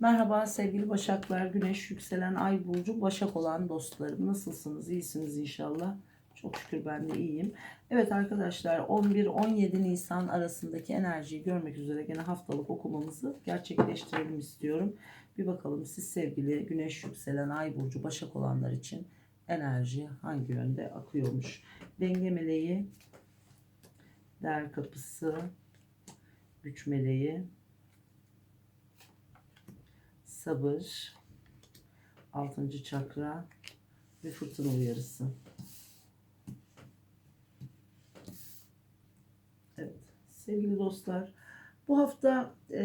Merhaba sevgili Başaklar, Güneş yükselen Ay burcu Başak olan dostlarım. Nasılsınız? İyisiniz inşallah. Çok şükür ben de iyiyim. Evet arkadaşlar 11-17 Nisan arasındaki enerjiyi görmek üzere gene haftalık okumamızı gerçekleştirelim istiyorum. Bir bakalım siz sevgili Güneş yükselen Ay burcu Başak olanlar için enerji hangi yönde akıyormuş? Denge meleği, der kapısı, güç meleği, sabır, altıncı çakra ve fırtına uyarısı. Evet sevgili dostlar bu hafta e,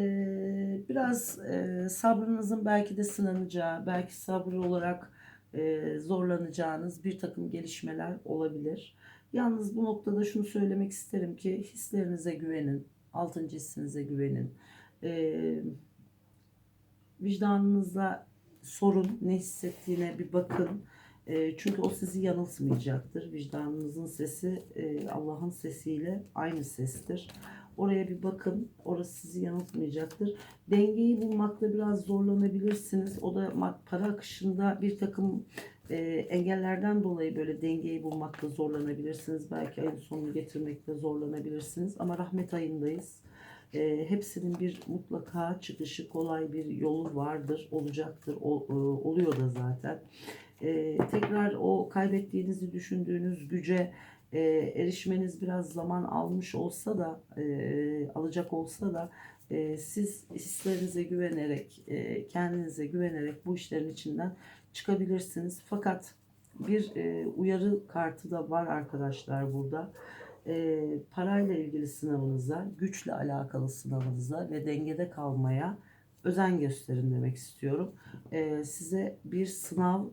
biraz e, sabrınızın belki de sınanacağı, belki sabır olarak e, zorlanacağınız bir takım gelişmeler olabilir. Yalnız bu noktada şunu söylemek isterim ki hislerinize güvenin, altıncı hissinize güvenin. E, vicdanınızla sorun ne hissettiğine bir bakın. E, çünkü o sizi yanıltmayacaktır. Vicdanınızın sesi e, Allah'ın sesiyle aynı sestir. Oraya bir bakın. Orası sizi yanıltmayacaktır. Dengeyi bulmakta biraz zorlanabilirsiniz. O da para akışında bir takım e, engellerden dolayı böyle dengeyi bulmakta zorlanabilirsiniz. Belki ayın sonunu getirmekte zorlanabilirsiniz. Ama rahmet ayındayız. E, hepsinin bir mutlaka çıkışı kolay bir yolu vardır, olacaktır, ol- e, oluyor da zaten. E, tekrar o kaybettiğinizi düşündüğünüz güce e, erişmeniz biraz zaman almış olsa da, e, alacak olsa da e, siz hislerinize güvenerek, e, kendinize güvenerek bu işlerin içinden çıkabilirsiniz. Fakat bir e, uyarı kartı da var arkadaşlar burada e, parayla ilgili sınavınıza, güçle alakalı sınavınıza ve dengede kalmaya özen gösterin demek istiyorum. E, size bir sınav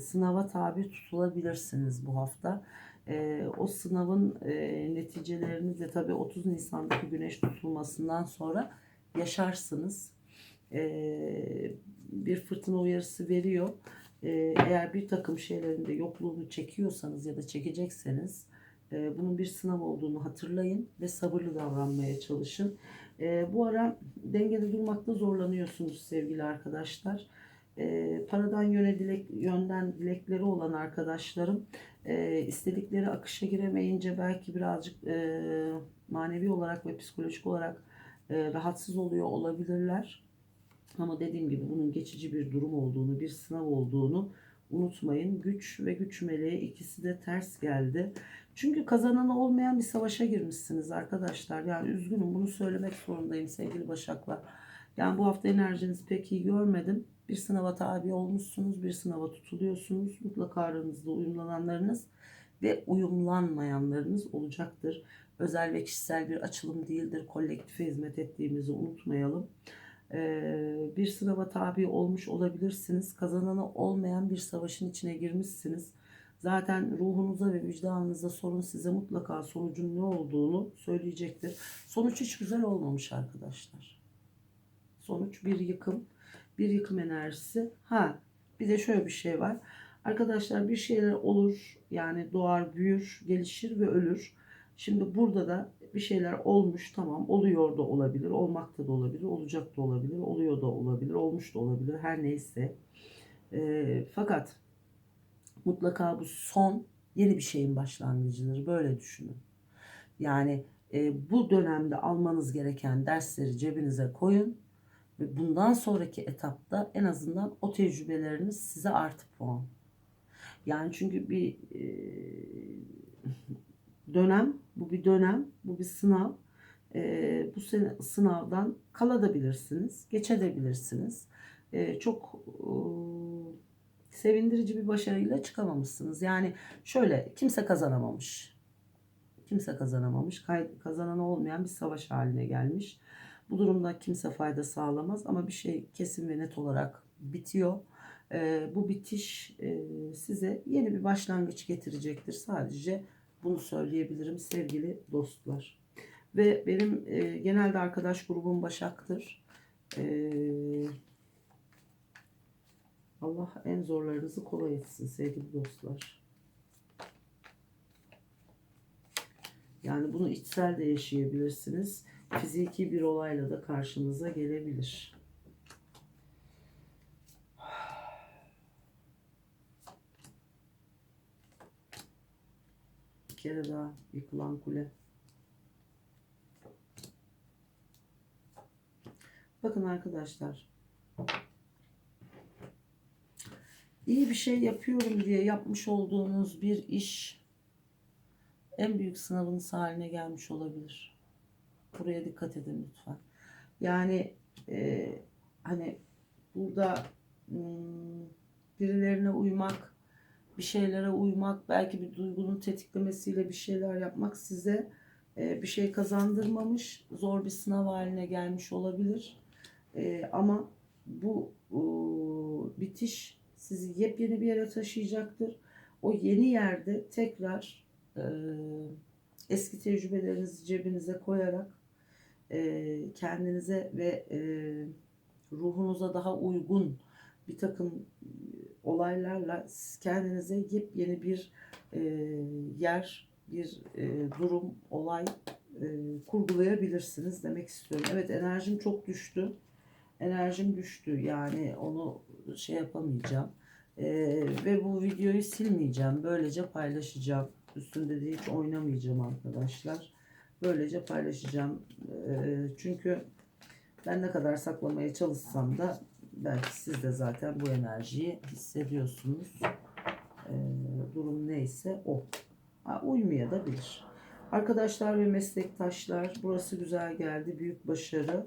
sınava tabi tutulabilirsiniz bu hafta. E, o sınavın e, neticelerini de tabii 30 Nisan'daki güneş tutulmasından sonra yaşarsınız. E, bir fırtına uyarısı veriyor. E, eğer bir takım şeylerin de yokluğunu çekiyorsanız ya da çekecekseniz e, bunun bir sınav olduğunu hatırlayın ve sabırlı davranmaya çalışın. E, bu ara dengede durmakta zorlanıyorsunuz sevgili arkadaşlar. E, paradan yöne dilek, yönden dilekleri olan arkadaşlarım e, istedikleri akışa giremeyince belki birazcık e, manevi olarak ve psikolojik olarak e, rahatsız oluyor olabilirler. Ama dediğim gibi bunun geçici bir durum olduğunu, bir sınav olduğunu unutmayın. Güç ve güç meleği ikisi de ters geldi. Çünkü kazananı olmayan bir savaşa girmişsiniz arkadaşlar. Yani üzgünüm bunu söylemek zorundayım sevgili Başaklar. Yani bu hafta enerjinizi pek iyi görmedim. Bir sınava tabi olmuşsunuz, bir sınava tutuluyorsunuz. Mutlaka aranızda uyumlananlarınız ve uyumlanmayanlarınız olacaktır. Özel ve kişisel bir açılım değildir. Kolektife hizmet ettiğimizi unutmayalım. Ee, bir sınava tabi olmuş olabilirsiniz. Kazananı olmayan bir savaşın içine girmişsiniz. Zaten ruhunuza ve vicdanınıza sorun size mutlaka sonucun ne olduğunu söyleyecektir. Sonuç hiç güzel olmamış arkadaşlar. Sonuç bir yıkım. Bir yıkım enerjisi. Ha bir de şöyle bir şey var. Arkadaşlar bir şeyler olur. Yani doğar, büyür, gelişir ve ölür. Şimdi burada da bir şeyler olmuş tamam oluyor da olabilir, olmakta da olabilir, olacak da olabilir, oluyor da olabilir, olmuş da olabilir her neyse. E, fakat mutlaka bu son yeni bir şeyin başlangıcıdır. Böyle düşünün. Yani e, bu dönemde almanız gereken dersleri cebinize koyun ve bundan sonraki etapta en azından o tecrübeleriniz size artı puan. Yani çünkü bir e, dönem, bu bir dönem, bu bir sınav. E, bu sene sınavdan kalabilirsiniz, geçebilirsiniz. E, çok e, sevindirici bir başarıyla çıkamamışsınız. Yani şöyle kimse kazanamamış. Kimse kazanamamış. Kazananı olmayan bir savaş haline gelmiş. Bu durumda kimse fayda sağlamaz ama bir şey kesin ve net olarak bitiyor. Ee, bu bitiş e, size yeni bir başlangıç getirecektir. Sadece bunu söyleyebilirim sevgili dostlar. Ve benim e, genelde arkadaş grubum Başak'tır. Eee Allah en zorlarınızı kolay etsin sevgili dostlar. Yani bunu içsel de yaşayabilirsiniz. Fiziki bir olayla da karşınıza gelebilir. Bir kere daha yıkılan kule. Bakın arkadaşlar İyi bir şey yapıyorum diye yapmış olduğunuz bir iş en büyük sınavınız haline gelmiş olabilir. Buraya dikkat edin lütfen. Yani e, hani burada hmm, birilerine uymak, bir şeylere uymak, belki bir duygunun tetiklemesiyle bir şeyler yapmak size e, bir şey kazandırmamış, zor bir sınav haline gelmiş olabilir. E, ama bu bitiş sizi yepyeni bir yere taşıyacaktır. O yeni yerde tekrar e, eski tecrübelerinizi cebinize koyarak e, kendinize ve e, ruhunuza daha uygun bir takım olaylarla siz kendinize yepyeni bir e, yer, bir e, durum, olay e, kurgulayabilirsiniz demek istiyorum. Evet enerjim çok düştü. Enerjim düştü yani onu şey yapamayacağım. E, ve bu videoyu silmeyeceğim. Böylece paylaşacağım. Üstünde de hiç oynamayacağım arkadaşlar. Böylece paylaşacağım. E, çünkü ben ne kadar saklamaya çalışsam da belki siz de zaten bu enerjiyi hissediyorsunuz. E, durum neyse o. Ha, uymaya da bilir. Arkadaşlar ve meslektaşlar burası güzel geldi. Büyük başarı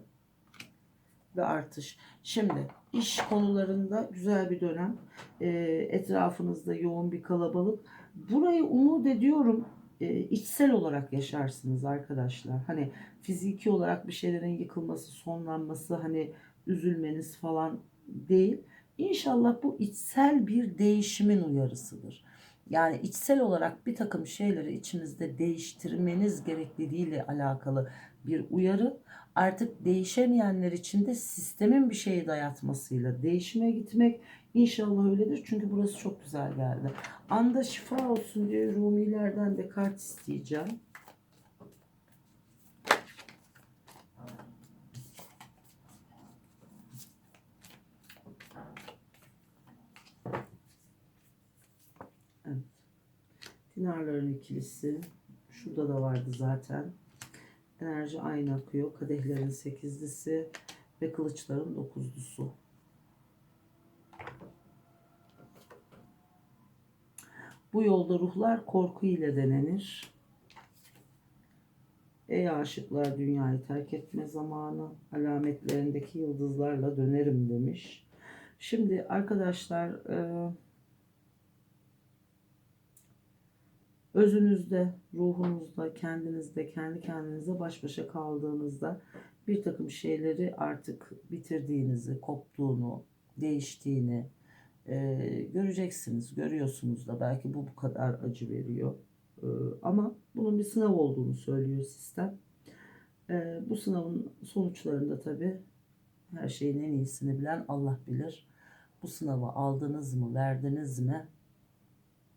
ve artış. Şimdi iş konularında güzel bir dönem. E, etrafınızda yoğun bir kalabalık. Burayı umut ediyorum e, içsel olarak yaşarsınız arkadaşlar. Hani fiziki olarak bir şeylerin yıkılması, sonlanması, hani üzülmeniz falan değil. İnşallah bu içsel bir değişimin uyarısıdır. Yani içsel olarak bir takım şeyleri içinizde değiştirmeniz gerekliliğiyle alakalı bir uyarı. Artık değişemeyenler için de sistemin bir şeyi dayatmasıyla değişime gitmek inşallah öyledir. Çünkü burası çok güzel geldi. Anda şifa olsun diye Rumilerden de kart isteyeceğim. Evet. Dinarların ikilisi. Şurada da vardı zaten. Enerji aynı akıyor. Kadehlerin sekizlisi ve kılıçların dokuzlusu. Bu yolda ruhlar korku ile denenir. Ey aşıklar dünyayı terk etme zamanı. Alametlerindeki yıldızlarla dönerim demiş. Şimdi arkadaşlar e, özünüzde, ruhunuzda, kendinizde, kendi kendinize baş başa kaldığınızda bir takım şeyleri artık bitirdiğinizi, koptuğunu, değiştiğini e, göreceksiniz, görüyorsunuz da belki bu bu kadar acı veriyor. E, ama bunun bir sınav olduğunu söylüyor sistem. E, bu sınavın sonuçlarında tabii her şeyin en iyisini bilen Allah bilir. Bu sınavı aldınız mı, verdiniz mi?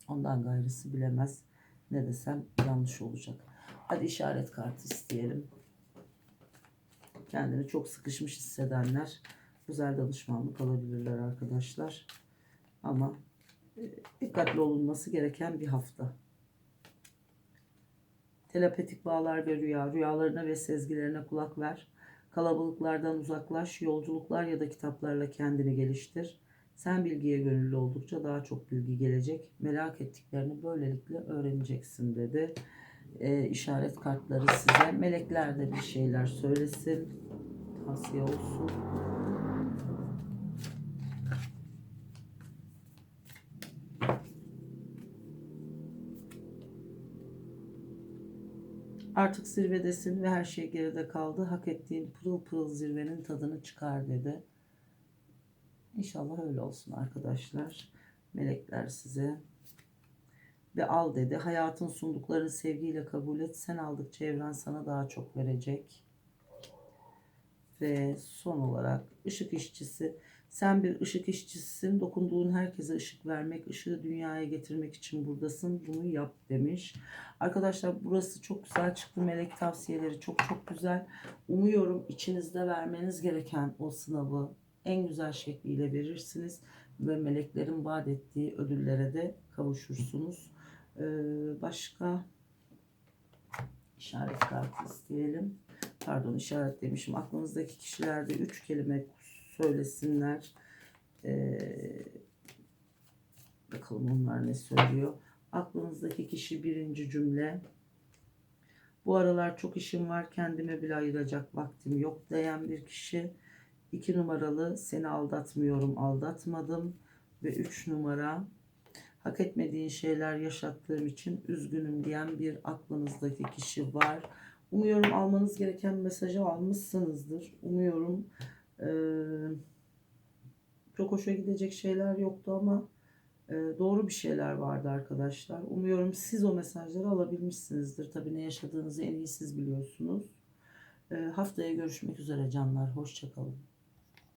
Ondan gayrısı bilemez. Ne desem yanlış olacak. Hadi işaret kartı isteyelim. Kendini çok sıkışmış hissedenler güzel danışmanlık alabilirler arkadaşlar. Ama e, dikkatli olunması gereken bir hafta. Telepatik bağlar ve rüya, rüyalarına ve sezgilerine kulak ver. Kalabalıklardan uzaklaş, yolculuklar ya da kitaplarla kendini geliştir. Sen bilgiye gönüllü oldukça daha çok bilgi gelecek. Merak ettiklerini böylelikle öğreneceksin dedi. Ee, işaret kartları size. Melekler de bir şeyler söylesin. Tavsiye olsun. Artık zirvedesin ve her şey geride kaldı. Hak ettiğin pırıl pırıl zirvenin tadını çıkar dedi. İnşallah öyle olsun arkadaşlar. Melekler size ve al dedi. Hayatın sunduklarını sevgiyle kabul et. Sen aldıkça evren sana daha çok verecek. Ve son olarak ışık işçisi. Sen bir ışık işçisisin. Dokunduğun herkese ışık vermek, ışığı dünyaya getirmek için buradasın. Bunu yap demiş. Arkadaşlar burası çok güzel çıktı. Melek tavsiyeleri çok çok güzel. Umuyorum içinizde vermeniz gereken o sınavı en güzel şekliyle verirsiniz ve meleklerin vaat ettiği ödüllere de kavuşursunuz. Ee, başka işaret kartı isteyelim. Pardon işaret demişim. Aklınızdaki kişiler de üç kelime söylesinler. Ee, bakalım onlar ne söylüyor. Aklınızdaki kişi birinci cümle. Bu aralar çok işim var kendime bile ayıracak vaktim yok diyen bir kişi. İki numaralı seni aldatmıyorum aldatmadım. Ve üç numara hak etmediğin şeyler yaşattığım için üzgünüm diyen bir aklınızdaki kişi var. Umuyorum almanız gereken mesajı almışsınızdır. Umuyorum eee, çok hoşa gidecek şeyler yoktu ama e, doğru bir şeyler vardı arkadaşlar. Umuyorum siz o mesajları alabilmişsinizdir. Tabii ne yaşadığınızı en iyi siz biliyorsunuz. E, haftaya görüşmek üzere canlar. Hoşçakalın.